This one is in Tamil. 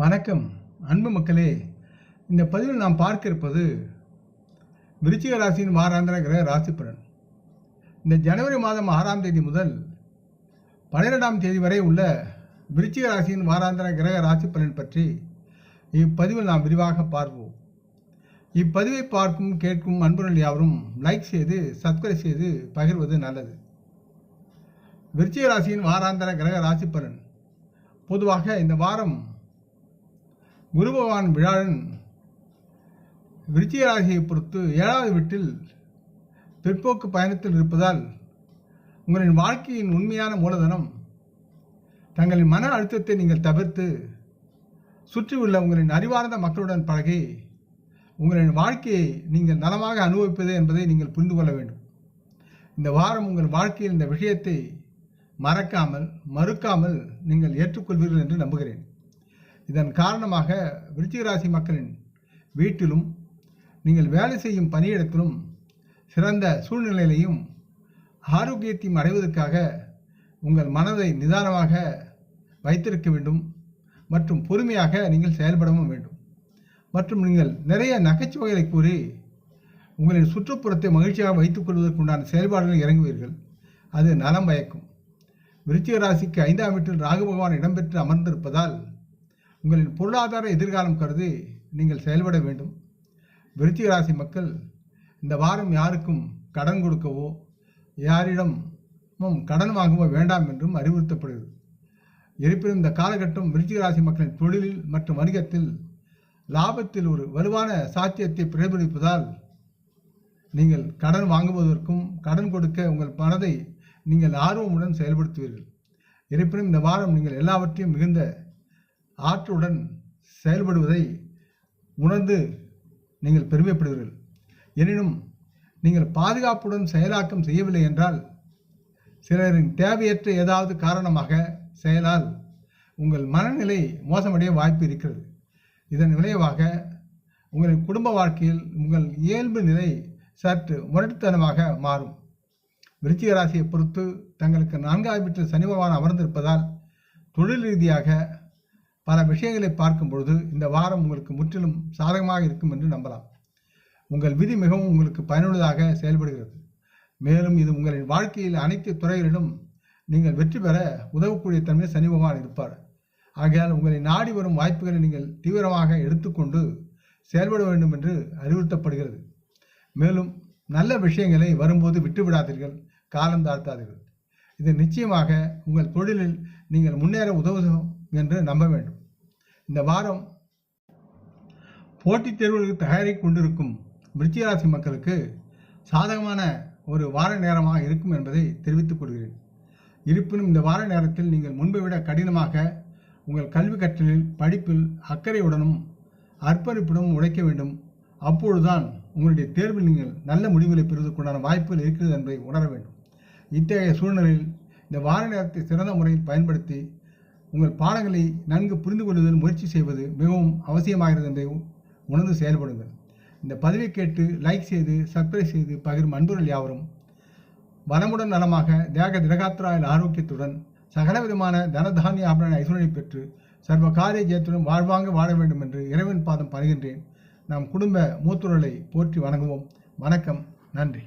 வணக்கம். அன்பு மக்களே இந்த பதிவில் நாம் பார்க்க இருப்பது விருச்சிக ராசியின் வாராந்திர கிரக ராசி பலன் இந்த ஜனவரி மாதம் ஆறாம் தேதி முதல் பன்னிரெண்டாம் தேதி வரை உள்ள விருச்சிக ராசியின் வாராந்திர கிரக ராசி பலன் பற்றி இப்பதிவில் நாம் விரிவாக பார்ப்போம். இப்பதிவை பார்க்கும் கேட்கும் அன்புகள் யாவரும் லைக் செய்து சப்ஸ்கிரைப் செய்து பகிர்வது நல்லது. விருச்சிக ராசியின் வாராந்திர கிரக ராசி பலன் பொதுவாக இந்த வாரம் குரு பகவான் விழாவின் விருச்சிக ராசியை பொறுத்து ஏழாவது வீட்டில் பிற்போக்கு பயணத்தில் இருப்பதால் உங்களின் வாழ்க்கையின் உண்மையான மூலதனம் தங்களின் மன அழுத்தத்தை நீங்கள் தவிர்த்து சுற்றியுள்ள உங்களின் அறிவார்ந்த மக்களுடன் பழகி உங்களின் வாழ்க்கையை நீங்கள் நலமாக அனுபவிப்பது என்பதை நீங்கள் புரிந்து கொள்ள வேண்டும். இந்த வாரம் உங்கள் வாழ்க்கையில் இந்த விஷயத்தை மறக்காமல் மறுக்காமல் நீங்கள் ஏற்றுக்கொள்வீர்கள் என்று நம்புகிறேன். இதன் காரணமாக விருச்சிகராசி மக்களின் வீட்டிலும் நீங்கள் வேலை செய்யும் பணியிடத்திலும் சிறந்த சூழ்நிலையிலையும் ஆரோக்கியத்தையும் அடைவதற்காக உங்கள் மனதை நிதானமாக வைத்திருக்க வேண்டும் மற்றும் பொறுமையாக நீங்கள் செயல்படவும் வேண்டும். மற்றும் நீங்கள் நிறைய நகைச்சுவைகளை கூறி உங்களின் சுற்றுப்புறத்தை மகிழ்ச்சியாக வைத்துக் கொள்வதற்குண்டான செயல்பாடுகளில் இறங்குவீர்கள். அது நலம் பயக்கும். விருச்சிக ராசிக்கு ஐந்தாம் வீட்டில் ராகு பகவான் இடம்பெற்று அமர்ந்திருப்பதால் உங்களின் பொருளாதார எதிர்காலம் கருதி நீங்கள் செயல்பட வேண்டும். விருச்சிக ராசி மக்கள் இந்த வாரம் யாருக்கும் கடன் கொடுக்கவோ யாரிடமும் கடன் வாங்கவோ வேண்டாம் என்றும் அறிவுறுத்தப்படுகிறது. இருப்பினும் இந்த காலகட்டம் விருச்சிக ராசி மக்களின் தொழிலில் மற்றும் வணிகத்தில் லாபத்தில் ஒரு வலுவான சாத்தியத்தை பிரதிபலிப்பதால் நீங்கள் கடன் வாங்குவதற்கும் கடன் கொடுக்க உங்கள் மனதை நீங்கள் ஆர்வமுடன் செயல்படுத்துவீர்கள். இருப்பினும் இந்த வாரம் நீங்கள் எல்லாவற்றையும் மிகுந்த ஆற்றுடன் செயல்படுவதை உணர்ந்து நீங்கள் பெருமைப்படுவீர்கள். எனினும் நீங்கள் பாதுகாப்புடன் செயலாக்கம் செய்யவில்லை என்றால் சிலரின் தேவையற்ற ஏதாவது காரணமாக செயலால் உங்கள் மனநிலை மோசமடைய வாய்ப்பு இருக்கிறது. இதன் விளைவாக உங்களின் குடும்ப வாழ்க்கையில் உங்கள் இயல்பு நிலை சற்று முரட்டுத்தனமாக மாறும். விருச்சிக ராசியை பொறுத்து தங்களுக்கு நான்காவது வீட்டில் சனி பகவான் அமர்ந்திருப்பதால் தொழில் ரீதியாக பல விஷயங்களை பார்க்கும் பொழுது இந்த வாரம் உங்களுக்கு முற்றிலும் சாதகமாக இருக்கும் என்று நம்பலாம். உங்கள் விதி மிகவும் உங்களுக்கு பயனுள்ளதாக செயல்படுகிறது. மேலும் இது உங்களின் வாழ்க்கையில் அனைத்து துறைகளிலும் நீங்கள் வெற்றி பெற உதவக்கூடிய தன்மை சனி பகவான் இருப்பார். ஆகையால் உங்களை நாடி வரும் வாய்ப்புகளை நீங்கள் தீவிரமாக எடுத்துக்கொண்டு செயல்பட வேண்டும் என்று அறிவுறுத்தப்படுகிறது. மேலும் நல்ல விஷயங்களை வரும்போது விட்டுவிடாதீர்கள் காலம் தாழ்த்தாதீர்கள். இது நிச்சயமாக உங்கள் தொழிலில் நீங்கள் முன்னேற உதவும் என்று நம்ப வேண்டும். இந்த வாரம் போட்டித் தேர்வுகளுக்கு தயாரி கொண்டிருக்கும் விருச்சிகராசி மக்களுக்கு சாதகமான ஒரு வார நேரமாக இருக்கும் என்பதை தெரிவித்துக் கொள்கிறேன். இருப்பினும் இந்த வார நேரத்தில் நீங்கள் முன்பை விட கடினமாக உங்கள் கல்வி கற்றலில் படிப்பில் அக்கறையுடனும் அர்ப்பணிப்புடனும் உழைக்க வேண்டும். அப்பொழுதுதான் உங்களுடைய தேர்வில் நீங்கள் நல்ல முடிவுகளை பெறுவதற்குண்டான வாய்ப்புகள் இருக்கிறது என்பதை உணர வேண்டும். இத்தகைய சூழ்நிலையில் இந்த வார நேரத்தை சிறந்த முறையில் பயன்படுத்தி உங்கள் பாடங்களை நன்கு புரிந்து கொள்வதில் முயற்சி செய்வது மிகவும் அவசியமாகிறது என்று உணர்ந்து செயல்படுங்கள். இந்த பதிவை கேட்டு லைக் செய்து சப்ஸ்கிரைப் செய்து பகிரும் அன்புகள் யாவரும். வளமுடன் நலமாக தேக திரகாத்திராயில் ஆரோக்கியத்துடன் சகலவிதமான தனதானிய ஆபரண ஐஸ்வர்யை பெற்று சர்வ காரிய ஜெயத்துடன் வாழ்வாங்க வாழ வேண்டும் என்று இறைவன் பாதம் பணிகின்றேன். நம் குடும்ப மூத்தொருளை போற்றி வணங்குவோம். வணக்கம். நன்றி.